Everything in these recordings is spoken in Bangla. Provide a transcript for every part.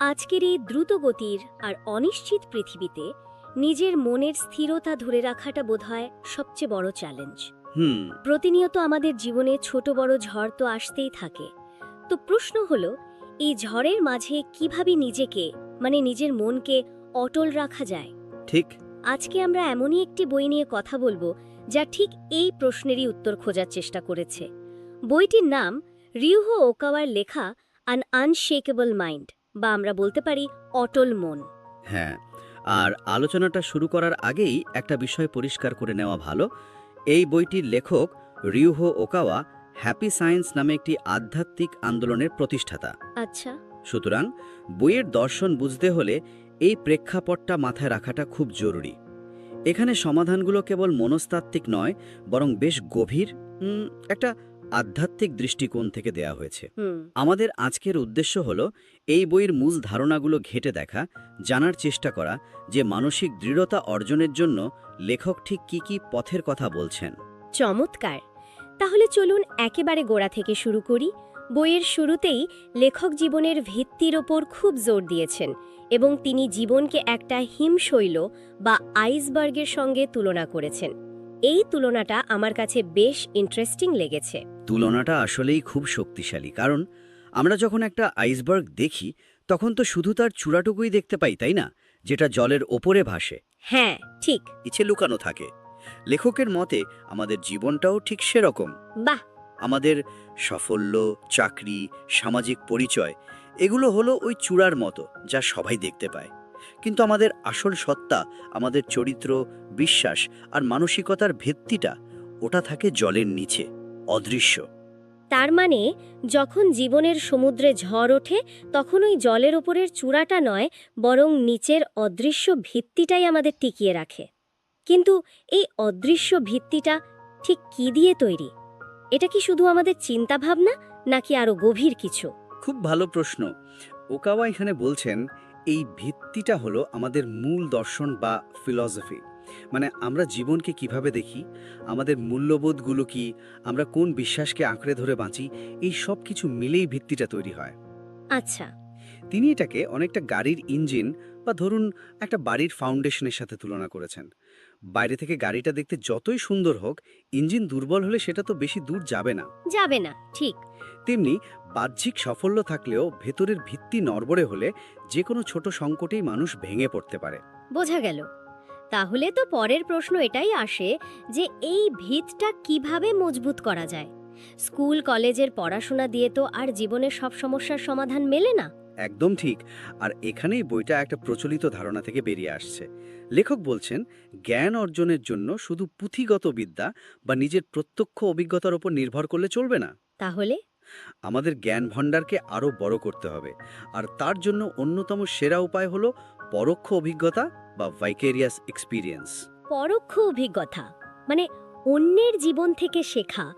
আজকের এই দ্রুতগতির আর অনিশ্চিত পৃথিবীতে নিজের মনের স্থিরতা ধরে রাখাটা বোধহয় সবচেয়ে বড় চ্যালেঞ্জ প্রতিনিয়ত আমাদের জীবনে ছোট বড় ঝড় তো আসতেই থাকে। তো প্রশ্ন হলো এই ঝড়ের মাঝে কীভাবে নিজেকে মানে নিজের মনকে অটল রাখা যায়? ঠিক। আজকে আমরা এমনই একটি বই নিয়ে কথা বলব যা ঠিক এই প্রশ্নেরই উত্তর খোঁজার চেষ্টা করেছে। বইটির নাম রিউহো ওকাওয়ার লেখা আন আনশেকেবল মাইন্ড বা আমরা বলতে পারি অটল মন। হ্যাঁ আর আলোচনাটা শুরু করার আগেই একটা বিষয় পরিষ্কার করে নেওয়া ভালো। এই বইটির লেখক রিউহো ওকাওয়া হ্যাপি সায়েন্স নামে একটি আধ্যাত্মিক আন্দোলনের প্রতিষ্ঠাতা। আচ্ছা। সুতরাং বইয়ের দর্শন বুঝতে হলে এই প্রেক্ষাপটটা মাথায় রাখাটা খুব জরুরি। এখানে সমাধানগুলো কেবল মনস্তাত্ত্বিক নয় বরং বেশ গভীর একটা আধ্যাত্মিক দৃষ্টিকোণ থেকে দেয়া হয়েছে। আমাদের আজকের উদ্দেশ্য হল এই বইয়ের মূল ধারণাগুলো ঘেটে দেখা জানার চেষ্টা করা যে মানসিক দৃঢ়তা অর্জনের জন্য লেখক ঠিক কি কি পথের কথা বলছেন। চমৎকার। তাহলে চলুন একেবারে গোড়া থেকে শুরু করি। বইয়ের শুরুতেই লেখক জীবনের ভিত্তির ওপর খুব জোর দিয়েছেন এবং তিনি জীবনকে একটা হিমশৈল বা আইসবার্গের সঙ্গে তুলনা করেছেন। এই তুলনাটা আমার কাছে বেশ ইন্টারেস্টিং লেগেছে। তুলনাটা আসলেই খুব শক্তিশালী কারণ আমরা যখন একটা আইসবার্গ দেখি তখন তো শুধু তার চূড়াটুকুই দেখতে পাই তাই না? যেটা জলের ওপরে ভাসে। হ্যাঁ ঠিক। ইচ্ছে লুকানো থাকে। লেখকের মতে আমাদের জীবনটাও ঠিক সেরকম। বাহ! আমাদের সাফল্য চাকরি সামাজিক পরিচয় এগুলো হলো ওই চূড়ার মতো যা সবাই দেখতে পায়। কিন্তু আমাদের আসল সত্তা আমাদের চরিত্র বিশ্বাস আর মানসিকতার ভিত্তিটা ওটা থাকে জলের নিচে অদৃশ্য। তার মানে যখন জীবনের সমুদ্রে ঝড় ওঠে তখন ওই জলের ওপরের চূড়াটা নয় বরং নিচের অদৃশ্য ভিত্তিটাই আমাদের টিকিয়ে রাখে। কিন্তু এই অদৃশ্য ভিত্তিটা ঠিক কি দিয়ে তৈরি? এটা কি শুধু আমাদের চিন্তাভাবনা নাকি আরও গভীর কিছু? খুব ভালো প্রশ্ন। ওকাওয়া এখানে বলছেন এই ভিত্তিটা হলো আমাদের মূল দর্শন বা ফিলসফি। মানে আমরা জীবনকে কীভাবে দেখি আমাদের মূল্যবোধগুলো কি আমরা কোন বিশ্বাসকে আঁকড়ে ধরে বাঁচি এই সব কিছু মিলেই ভিত্তিটা তৈরি হয়। আচ্ছা। তিনি এটাকে অনেকটা গাড়ির ইঞ্জিন বা ধরুন একটা বাড়ির ফাউন্ডেশনের সাথে তুলনা করেছেন। বাইরে থেকে গাড়িটা দেখতে যতই সুন্দর হোক ইঞ্জিন দুর্বল হলে সেটা তো বেশি দূর যাবে না। যাবে না ঠিক। তেমনি বাহ্যিক সাফল্য থাকলেও ভেতরের ভিত্তি নড়বড়ে হলে যে কোনো ছোট সংকটেই মানুষ ভেঙে পড়তে পারে। বোঝা গেল। তাহলে তো পরের প্রশ্ন এটাই আসে যে এই ভিতটা কীভাবে মজবুত করা যায়? স্কুল কলেজের পড়াশোনা দিয়ে তো আর জীবনের সব সমস্যার সমাধান মেলে না? একদম ঠিক। আর এখানেই বইটা একটা প্রচলিত ধারণা থেকে বেরিয়ে আসছে। লেখক বলছেন জ্ঞান অর্জনের জন্য শুধু পুঁথিগত বিদ্যা বা নিজের প্রত্যক্ষ অভিজ্ঞতার উপর নির্ভর করলে চলবে না। তাহলে? আমাদের জ্ঞান ভণ্ডারকে আরও বড় করতে হবে। আর তার জন্য অন্যতম সেরা উপায় হলো পরোক্ষ অভিজ্ঞতা বা ভাইকেরিয়াস এক্সপিরিয়েন্স পরোক্ষ অভিজ্ঞতা মানে অন্যের জীবন থেকে শেখা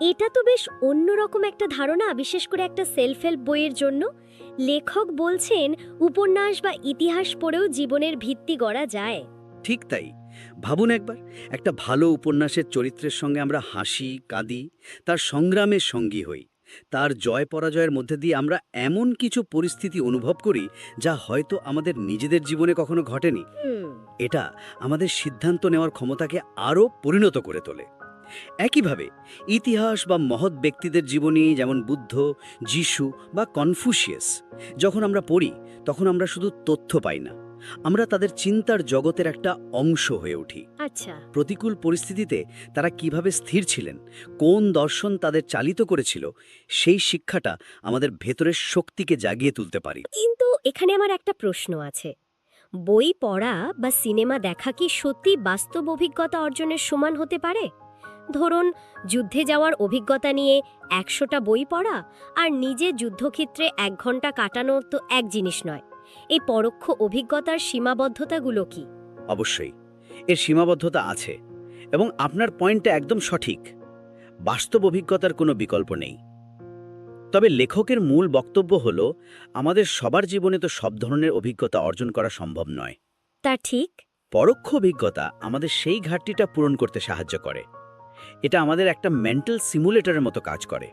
এটা তো বেশ অন্যরকম একটা ধারণা বিশেষ করে একটা সেলফ হেল্প বইয়ের জন্য। লেখক বলছেন উপন্যাস বা ইতিহাস পড়েও জীবনের ভিত্তি গড়া যায়। ঠিক তাই। ভাবুন একবার একটা ভালো উপন্যাসের চরিত্রের সঙ্গে আমরা হাসি কাঁদি তার সংগ্রামের সঙ্গী হই। তার জয় পরাজয়ের মধ্যে দিয়ে আমরা এমন কিছু পরিস্থিতি অনুভব করি যা হয়তো আমাদের নিজেদের জীবনে কখনো ঘটেনি। এটা আমাদের সিদ্ধান্ত নেওয়ার ক্ষমতাকে আরও পরিণত করে তোলে। একইভাবে ইতিহাস বা মহৎ ব্যক্তিদের জীবনী যেমন বুদ্ধ যিশু বা কনফুসিয়াস যখন আমরা পড়ি তখন আমরা শুধু তথ্য পাই না। আমরা তাদের চিন্তার জগতের একটা অংশ হয়ে উঠি। আচ্ছা। প্রতিকূল পরিস্থিতিতে তারা কীভাবে স্থির ছিলেন কোন দর্শন তাদের চালিত করেছিল সেই শিক্ষাটা আমাদের ভেতরের শক্তিকে জাগিয়ে তুলতে পারি। কিন্তু এখানে আমার একটা প্রশ্ন আছে। বই পড়া বা সিনেমা দেখা কি সত্যি বাস্তব অভিজ্ঞতা অর্জনের সমান হতে পারে? ধরুন যুদ্ধে যাওয়ার অভিজ্ঞতা নিয়ে একশোটা বই পড়া আর নিজে যুদ্ধক্ষেত্রে এক ঘণ্টা কাটানোর তো এক জিনিস নয়। এই পরোক্ষ অভিজ্ঞতার সীমাবদ্ধতাগুলো কি? অবশ্যই। এর সীমাবদ্ধতা আছে এবং আপনার পয়েন্টটা একদম সঠিক। বাস্তব অভিজ্ঞতার কোনো বিকল্প নেই। তবে লেখকের মূল বক্তব্য হল আমাদের সবার জীবনে তো সব ধরনের অভিজ্ঞতা অর্জন করা সম্ভব নয়। তা ঠিক। পরোক্ষ অভিজ্ঞতা আমাদের সেই ঘাটতিটা পূরণ করতে সাহায্য করে। এটা আমাদের একটা মেন্টাল সিমুলেটরের মতো কাজ করে।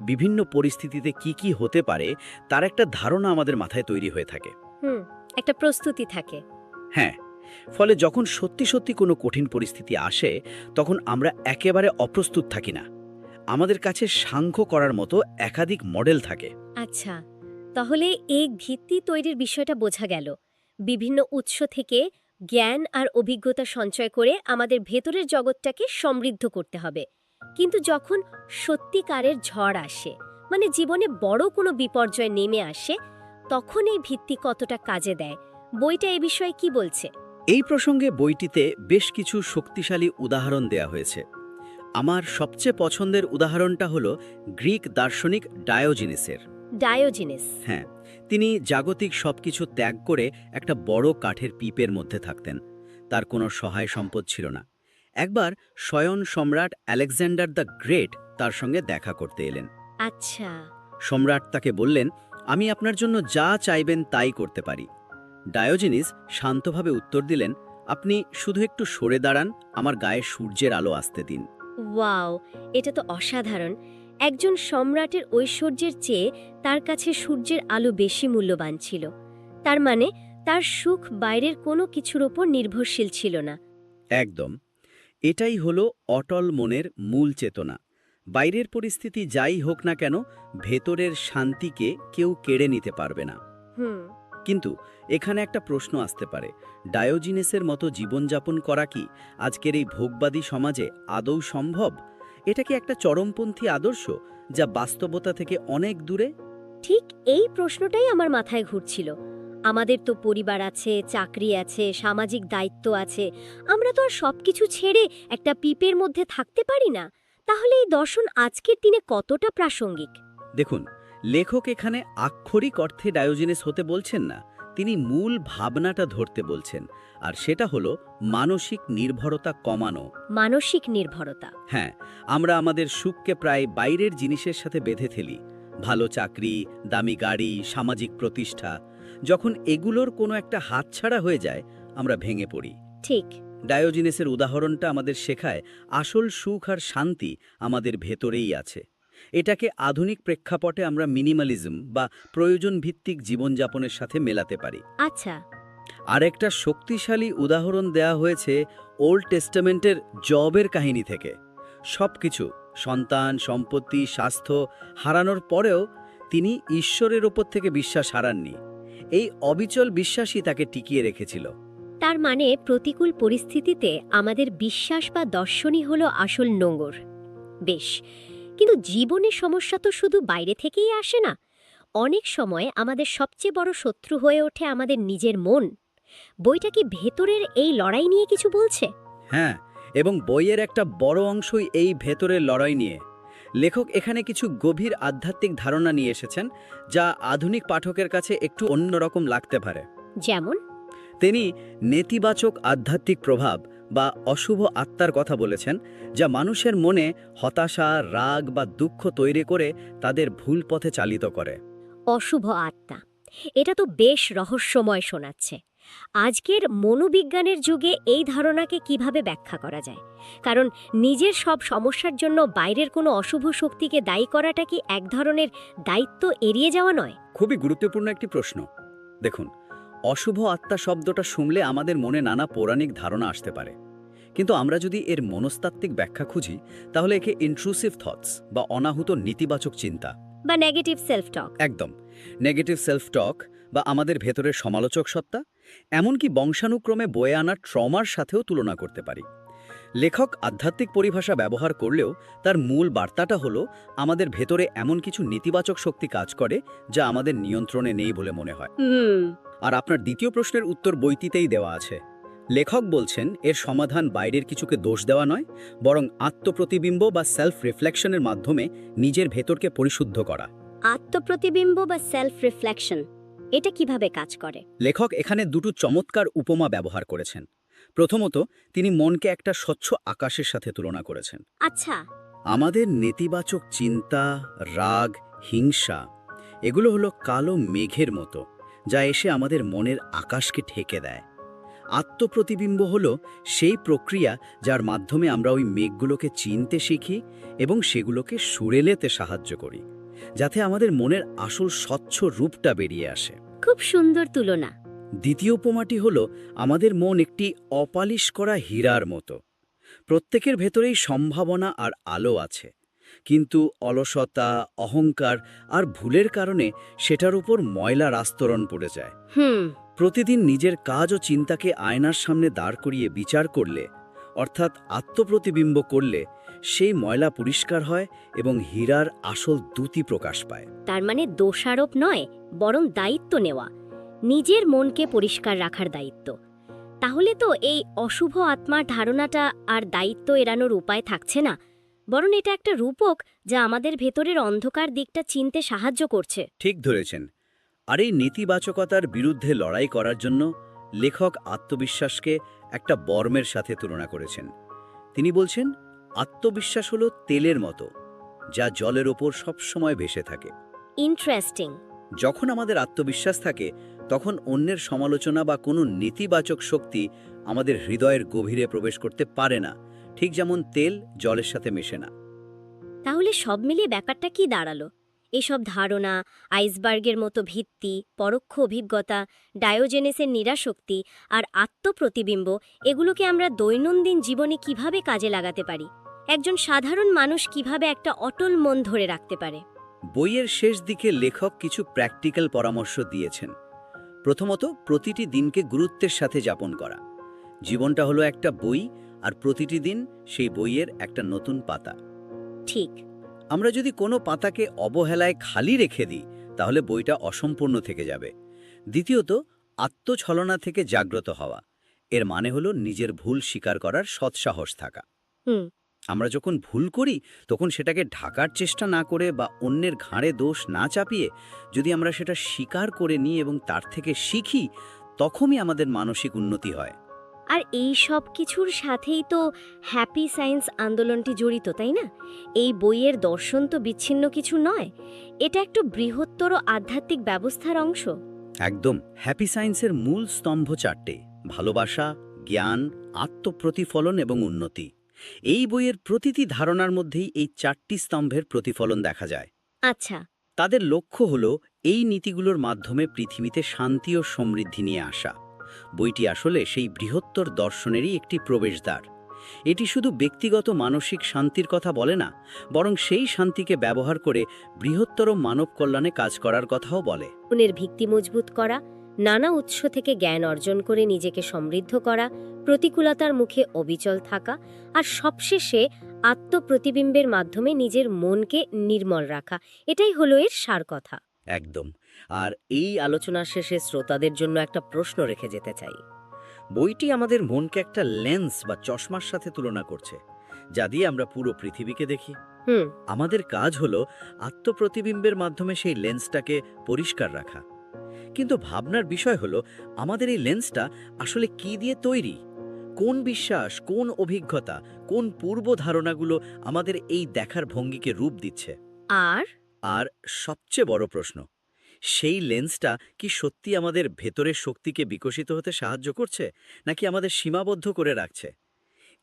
বিভিন্ন পরিস্থিতিতে কি কি হতে পারে তার একটা ধারণা আমাদের মাথায় তৈরি হয়ে থাকে। হুম একটা প্রস্তুতি থাকে। হ্যাঁ ফলে যখন সত্যি সত্যি কোনো কঠিন পরিস্থিতি আসে তখন আমরা একেবারে অপ্রস্তুত থাকি না। আমাদের কাছে সাংখ্য করার মতো একাধিক মডেল থাকে। আচ্ছা তাহলে এই ভিত্তি তৈরির বিষয়টা বোঝা গেল। বিভিন্ন উৎস থেকে জ্ঞান আর অভিজ্ঞতা সঞ্চয় করে আমাদের ভেতরের জগৎটাকে সমৃদ্ধ করতে হবে। কিন্তু যখন সত্যিকারের ঝড় আসে মানে জীবনে বড় কোনো বিপর্যয় নেমে আসে তখন এই ভিত্তি কতটা কাজে দেয়? বইটা এ বিষয়ে কি বলছে? এই প্রসঙ্গে বইটিতে বেশ কিছু শক্তিশালী উদাহরণ দেয়া হয়েছে। আমার সবচেয়ে পছন্দের উদাহরণটা হলো গ্রিক দার্শনিক ডায়োজিনিসের। ডায়োজিনিস। হ্যাঁ তিনি জাগতিক সবকিছু ত্যাগ করে একটা বড় কাঠের পিপের মধ্যে থাকতেন। তার কোনো সহায় সম্পদ ছিল না। একবার স্বয়ং সম্রাট আলেকজান্ডার দ্য গ্রেট তার সঙ্গে দেখা করতে এলেন। আচ্ছা। সম্রাট তাকে বললেন আমি আপনার জন্য যা চাইবেন তাই করতে পারি। ডায়োজিনিস শান্তভাবে উত্তর দিলেন আপনি শুধু একটু সরে দাঁড়ান আমার গায়ে সূর্যের আলো আসতে দিন। ওয়াও এটা তো অসাধারণ। একজন সম্রাটের ঐশ্বর্যের চেয়ে তার কাছে সূর্যের আলো বেশি মূল্যবান ছিল। তার মানে তার সুখ বাইরের কোনো কিছুর ওপর নির্ভরশীল ছিল না। একদম। এটাই হলো অটল মনের মূল চেতনা। বাইরের পরিস্থিতি যাই হোক না কেন ভেতরের শান্তিকে কেউ কেড়ে নিতে পারবে না। হুম। কিন্তু এখানে একটা প্রশ্ন আসতে পারে ডায়োজিনেসের মতো জীবনযাপন করা কি আজকের এই ভোগবাদী সমাজে আদৌ সম্ভব? এটা কি একটা চরমপন্থী আদর্শ যা বাস্তবতা থেকে অনেক দূরে? ঠিক এই প্রশ্নটাই আমার মাথায় ঘুরছিল। আমাদের তো পরিবার আছে চাকরি আছে সামাজিক দায়িত্ব আছে আমরা তো আর সবকিছু ছেড়ে একটা পিপের মধ্যে থাকতে পারি না। তাহলে এই দর্শন আজকের দিনে কতটা প্রাসঙ্গিক? দেখুন লেখক এখানে আক্ষরিক অর্থে ডায়োজিনেস হতে বলছেন না তিনি মূল ভাবনাটা ধরতে বলছেন আর সেটা হলো মানসিক নির্ভরতা কমানো। মানসিক নির্ভরতা। হ্যাঁ আমরা আমাদের সুখকে প্রায় বাইরের জিনিসের সাথে বেঁধে ফেলি ভালো চাকরি দামি গাড়ি সামাজিক প্রতিষ্ঠা যখন এগুলোর কোনো একটা হাতছাড়া হয়ে যায় আমরা ভেঙে পড়ি। ঠিক। ডায়োজিনেসের উদাহরণটা আমাদের শেখায় আসল সুখ আর শান্তি আমাদের ভেতরেই আছে। এটাকে আধুনিক প্রেক্ষাপটে আমরা মিনিমালিজম বা প্রয়োজন ভিত্তিক জীবনযাপনের সাথে মেলাতে পারি। আচ্ছা। আরেকটা শক্তিশালী উদাহরণ দেয়া হয়েছে ওল্ড টেস্টামেন্টের জবের কাহিনী থেকে। সবকিছু সন্তান সম্পত্তি স্বাস্থ্য হারানোর পরেও তিনি ঈশ্বরের ওপর থেকে বিশ্বাস হারাননি। এই অবিচল বিশ্বাসই তাকে টিকিয়ে রেখেছিল। তার মানে প্রতিকূল পরিস্থিতিতে আমাদের বিশ্বাস বা দর্শনই হলো আসল নোঙর। বেশ কিন্তু জীবনের সমস্যা তো শুধু বাইরে থেকেই আসে না। অনেক সময় আমাদের সবচেয়ে বড় শত্রু হয়ে ওঠে আমাদের নিজের মন। বইটা কি ভেতরের এই লড়াই নিয়ে কিছু বলছে? হ্যাঁ এবং বইয়ের একটা বড় অংশই এই ভেতরের লড়াই নিয়ে। লেখক এখানে কিছু গভীর আধ্যাত্মিক ধারণা নিয়ে এসেছেন যা আধুনিক পাঠকের কাছে একটু অন্যরকম লাগতে পারে। যেমন? তিনি নেতিবাচক আধ্যাত্মিক প্রভাব বা অশুভ আত্মার কথা বলেছেন যা মানুষের মনে হতাশা রাগ বা দুঃখ তৈরি করে তাদের ভুল পথে চালিত করে। অশুভ আত্মা। এটা তো বেশ রহস্যময় শোনাচ্ছে। আজকের মনোবিজ্ঞানের যুগে এই ধারণাকে কীভাবে ব্যাখ্যা করা যায়? কারণ নিজের সব সমস্যার জন্য বাইরের কোনো অশুভ শক্তিকে দায়ী করাটা কি এক ধরনের দায়িত্ব এড়িয়ে যাওয়া নয়? খুবই গুরুত্বপূর্ণ একটি প্রশ্ন। দেখুন অশুভ আত্মা শব্দটা শুনলে আমাদের মনে নানা পৌরাণিক ধারণা আসতে পারে। কিন্তু আমরা যদি এর মনস্তাত্ত্বিক ব্যাখ্যা খুঁজি তাহলে একে ইন্ট্রুসিভ থটস বা অনাহুত নেতিবাচক চিন্তা। বা নেগেটিভ সেলফ টক একদম। নেগেটিভ সেলফ টক বা আমাদের ভেতরের সমালোচক সত্তা এমনকি বংশানুক্রমে বয়ে আনা ট্রমার সাথেও তুলনা করতে পারি। লেখক আধ্যাত্মিক পরিভাষা ব্যবহার করলেও তার মূল বার্তাটা হলো আমাদের ভেতরে এমন কিছু নেতিবাচক শক্তি কাজ করে যা আমাদের নিয়ন্ত্রণে নেই বলে মনে হয়। আর আপনার দ্বিতীয় প্রশ্নের উত্তর বইটিতেই দেওয়া আছে। লেখক বলছেন এর সমাধান বাইরের কিছুকে দোষ দেওয়া নয় বরং আত্মপ্রতিবিম্ব বা সেলফ রিফ্লেকশনের মাধ্যমে নিজের ভেতরকে পরিশুদ্ধ করা। আত্মপ্রতিবিম্ব বা সেলফ রিফ্লেকশন এটা কীভাবে কাজ করে? লেখক এখানে দুটো চমৎকার উপমা ব্যবহার করেছেন। প্রথমত তিনি মনকে একটা স্বচ্ছ আকাশের সাথে তুলনা করেছেন। আচ্ছা। আমাদের নেতিবাচক চিন্তা রাগ হিংসা এগুলো হলো কালো মেঘের মতো যা এসে আমাদের মনের আকাশকে ঠেকে দেয়। আত্মপ্রতিবিম্ব হল সেই প্রক্রিয়া যার মাধ্যমে আমরা ওই মেঘগুলোকে চিনতে শিখি এবং সেগুলোকে সুরেলেতে সাহায্য করি। যাতে আমাদের মনের আসল স্বচ্ছ রূপটা বেরিয়ে আসে। খুব সুন্দর তুলনা। দ্বিতীয় উপমাটি হল আমাদের মন একটি অপালিশ করা হীরার মতো। প্রত্যেকের ভেতরেই সম্ভাবনা আর আলো আছে। কিন্তু অলসতা অহংকার আর ভুলের কারণে সেটার উপর ময়লার আস্তরণ পড়ে যায়। হুম। প্রতিদিন নিজের কাজ ও চিন্তাকে আয়নার সামনে দাঁড় করিয়ে বিচার করলে অর্থাৎ আত্মপ্রতিবিম্ব করলে সেই ময়লা পরিষ্কার হয় এবং হীরার আসল দ্যুতি প্রকাশ পায়। তার মানে দোষারোপ নয় বরং দায়িত্ব নেওয়া নিজের মনকে পরিষ্কার রাখার দায়িত্ব। তাহলে তো এই অশুভ আত্মার ধারণাটা আর দায়িত্ব এড়ানোর উপায় থাকছে না বরং এটা একটা রূপক যা আমাদের ভেতরের অন্ধকার দিকটা চিনতে সাহায্য করছে। ঠিক ধরেছেন। আর এই নেতিবাচকতার বিরুদ্ধে লড়াই করার জন্য লেখক আত্মবিশ্বাসকে একটা বর্মের সাথে তুলনা করেছেন। তিনি বলছেন আত্মবিশ্বাস হলো তেলের মতো যা জলের ওপর সবসময় ভেসে থাকে। ইন্টারেস্টিং যখন আমাদের আত্মবিশ্বাস থাকে তখন অন্যের সমালোচনা বা কোনো নেতিবাচক শক্তি আমাদের হৃদয়ের গভীরে প্রবেশ করতে পারে না। ঠিক যেমন তেল জলের সাথে মেশে না। তাহলে সব মিলিয়ে ব্যাপারটা কি দাঁড়াল? এসব ধারণা আইসবার্গের মতো ভিত্তি পরোক্ষ অভিজ্ঞতা ডায়োজেনেসের নিরাশক্তি আর আত্মপ্রতিবিম্ব এগুলোকে আমরা দৈনন্দিন জীবনে কীভাবে কাজে লাগাতে পারি? একজন সাধারণ মানুষ কীভাবে একটা অটল মন ধরে রাখতে পারে? বইয়ের শেষ দিকে লেখক কিছু প্র্যাকটিক্যাল পরামর্শ দিয়েছেন। প্রথমত প্রতিটি দিনকে গুরুত্বের সাথে যাপন করা। জীবনটা হলো একটা বই আর প্রতিটি দিন সেই বইয়ের একটা নতুন পাতা। ঠিক। আমরা যদি কোনো পাতাকে অবহেলায় খালি রেখে দিই তাহলে বইটা অসম্পূর্ণ থেকে যাবে। দ্বিতীয়ত আত্মছলনা থেকে জাগ্রত হওয়া। এর মানে হলো নিজের ভুল স্বীকার করার সৎসাহস থাকা। হুম। আমরা যখন ভুল করি তখন সেটাকে ঢাকার চেষ্টা না করে বা অন্যের ঘাড়ে দোষ না চাপিয়ে যদি আমরা সেটা স্বীকার করে নিই এবং তার থেকে শিখি তখনই আমাদের মানসিক উন্নতি হয়। আর এই সব কিছুর সাথেই তো হ্যাপি সায়েন্স আন্দোলনটি জড়িত তাই না? এই বইয়ের দর্শন তো বিচ্ছিন্ন কিছু নয় এটা একটু বৃহত্তর আধ্যাত্মিক ব্যবস্থার অংশ। একদম হ্যাপি সায়েন্সের মূল স্তম্ভ চারটে ভালোবাসা জ্ঞান আত্মপ্রতিফলন এবং উন্নতি। এই বইয়ের প্রতিটি ধারণার মধ্যেই এই চারটি স্তম্ভের প্রতিফলন দেখা যায়। আচ্ছা। তাদের লক্ষ্য হল এই নীতিগুলোর মাধ্যমে পৃথিবীতে শান্তি ও সমৃদ্ধি নিয়ে আসা। বইটি আসলে সেই বৃহত্তর দর্শনেরই একটি প্রবেশদ্বার। এটি শুধু ব্যক্তিগত মানসিক শান্তির কথা বলে না বরং সেই শান্তিকে ব্যবহার করে বৃহত্তর মানব কল্যাণে কাজ করার কথাও বলে। ভিত্তি মজবুত করা নানা উৎস থেকে জ্ঞান অর্জন করে নিজেকে সমৃদ্ধ করা প্রতিকূলতার মুখে অবিচল থাকা আর সবশেষে আত্মপ্রতিবিম্বের মাধ্যমে নিজের মনকে নির্মল রাখা এটাই হলো এর সার কথা। একদম। আর এই আলোচনার শেষে শ্রোতাদের জন্য একটা প্রশ্ন রেখে যেতে চাই। বইটি আমাদের মনকে একটা লেন্স বা চশমার সাথে তুলনা করছে যা দিয়ে আমরা পুরো পৃথিবীকে দেখি। হুম। আমাদের কাজ হলো আত্মপ্রতিবিম্বের মাধ্যমে সেই লেন্সটাকে পরিষ্কার রাখা। কিন্তু ভাবনার বিষয় হলো আমাদের এই লেন্সটা আসলে কি দিয়ে তৈরি? কোন বিশ্বাস কোন অভিজ্ঞতা কোন পূর্ব ধারণাগুলো আমাদের এই দেখার ভঙ্গিকে রূপ দিচ্ছে? আর? আর সবচেয়ে বড় প্রশ্ন সেই লেন্সটা কি সত্যি আমাদের ভেতরের শক্তিকে বিকশিত হতে সাহায্য করছে নাকি আমাদের সীমাবদ্ধ করে রাখছে?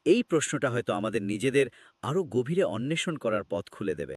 এই প্রশ্নটা হয়তো আমাদের নিজেদের আরও গভীরে অন্বেষণ করার পথ খুলে দেবে।